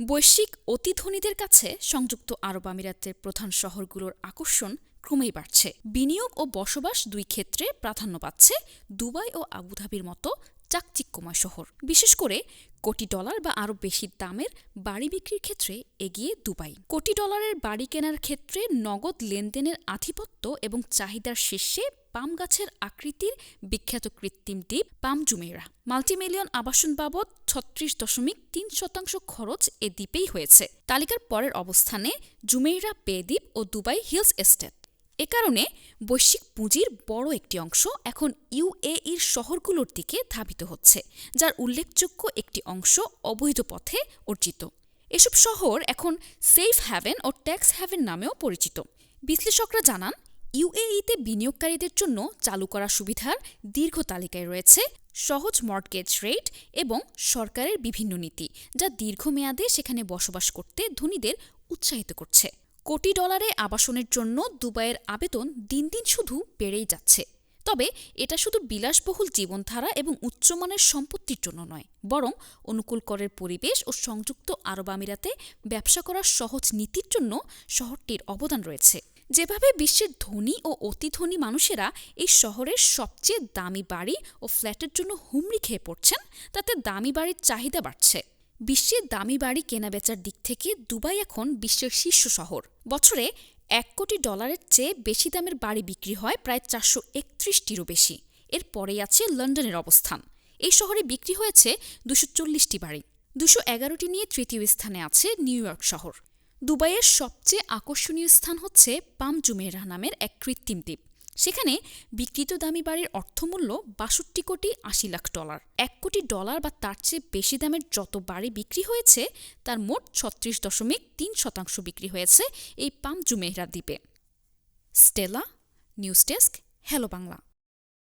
বৈশ্বিক অতিধনীদের কাছে সংযুক্ত আরব আমিরাতের প্রধান শহরগুলোর আকর্ষণ ক্রমেই বাড়ছে। বিনিয়োগ ও বসবাস দুই ক্ষেত্রে প্রাধান্য পাচ্ছে দুবাই ও আবুধাবির মতো চাকচিক্যময় শহর। বিশেষ করে কোটি ডলার বা আরও বেশি দামের বাড়ি বিক্রির ক্ষেত্রে এগিয়ে দুবাই। কোটি ডলারের বাড়ি কেনার ক্ষেত্রে নগদ লেনদেনের আধিপত্য এবং চাহিদার শীর্ষে পাম গাছের আকৃতির বিখ্যাত কৃত্রিম দ্বীপ পাম জুমেরা মাল্টিমিলিয়ন আবাসন বাবদ ছত্রিশ দশমিক তিন শতাংশ খরচ এ দ্বীপেই হয়েছে। তালিকার পরের অবস্থানে জুমেইরা বে দ্বীপ ও দুবাই হিলস এস্টেট। এ কারণে বৈশ্বিক পুঁজির বড় একটি অংশ এখন ইউএইর শহরগুলোর দিকে ধাবিত হচ্ছে, যার উল্লেখযোগ্য একটি অংশ অবৈধ পথে অর্জিত। এসব শহর এখন সেফ হ্যাভেন ও ট্যাক্স হ্যাভেন নামেও পরিচিত। বিশ্লেষকরা জানান ইউএইতে বিনিয়োগকারীদের জন্য চালু করা সুবিধার দীর্ঘ তালিকায় রয়েছে সহজ মর্টগেজ রেট এবং সরকারের বিভিন্ন নীতি, যা দীর্ঘমেয়াদে সেখানে বসবাস করতে ধনীদের উৎসাহিত করছে। কোটি ডলারে আবাসনের জন্য দুবাইয়ের আবেদন দিন দিন শুধু বেড়েই যাচ্ছে। তবে এটা শুধু বিলাসবহুল জীবনধারা এবং উচ্চমানের সম্পত্তির জন্য নয়, বরং অনুকূল করের পরিবেশ ও সংযুক্ত আরব আমিরাতে ব্যবসা করার সহজ নীতির জন্য শহরটির অবদান রয়েছে। যেভাবে বিশ্বের ধনী ও অতি ধনী মানুষেরা এই শহরের সবচেয়ে দামি বাড়ি ও ফ্ল্যাটের জন্য হুমড়ি খেয়ে পড়ছেন, তাতে দামি বাড়ির চাহিদা বাড়ছে। বিশ্বের দামি বাড়ি কেনাবেচার দিক থেকে দুবাই এখন বিশ্বের শীর্ষ শহর। বছরে এক কোটি ডলারের চেয়ে বেশি দামের বাড়ি বিক্রি হয় প্রায় চারশো একত্রিশটিরও বেশি। এর পরেই আছে লন্ডনের অবস্থান। এই শহরে বিক্রি হয়েছে দুশো চল্লিশটি বাড়ি। দুশো এগারোটি নিয়ে তৃতীয় স্থানে আছে নিউ ইয়র্ক শহর। দুবাইয়ের সবচেয়ে আকর্ষণীয় স্থান হচ্ছে পাম জুমেরাহ নামের এক কৃত্রিম দ্বীপ। সেখানে বিকৃত দামি বাড়ির অর্থমূল্য বাষট্টি কোটি আশি লাখ ডলার। এক কোটি ডলার বা তার চেয়ে বেশি দামের যত বাড়ি বিক্রি হয়েছে, তার মোট ছত্রিশ দশমিক তিন শতাংশ বিক্রি হয়েছে এই পাম জুমেহরা দ্বীপে। Stella, news desk, hello Bangla.